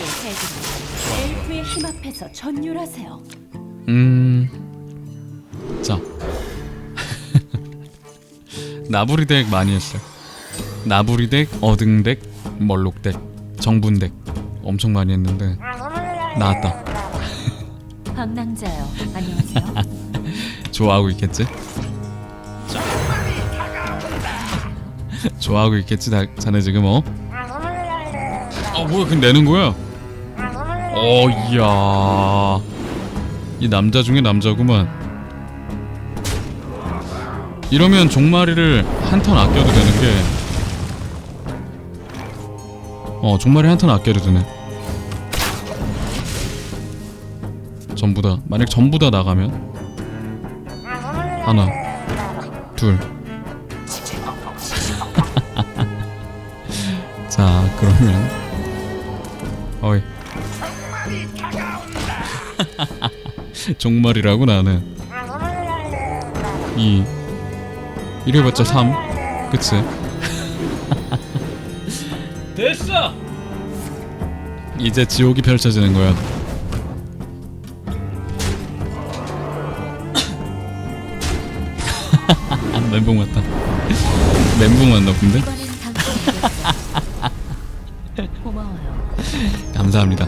애들은 엘프의 힘 앞에서 전율하세요. 음. 자. 나부리 덱 많이 했어요. 나부리 덱, 어등 덱, 멀록 덱, 정분 덱 엄청 많이 했는데 나왔다. 방랑자요. 안녕하세요. 좋아하고 있겠지? 좋아하고 있겠지, 다, 자네 지금 어? 어 뭐야, 그 내는 거야? 어, 이야. 이 남자 중에 남자구만. 이러면 종마리를 한 턴 아껴도 되는 게, 어, 종마리 한 턴 아껴도 되네. 전부 다. 만약 전부 다 나가면 하나, 둘. 자, 그러면 어이. 종말이라고 나는. 2 이래봤자 3 그치? 됐어! 이제 지옥이 펼쳐지는 거야. 멘붕 맞다. 멘붕 맞나 본데? 고마워요. 감사합니다.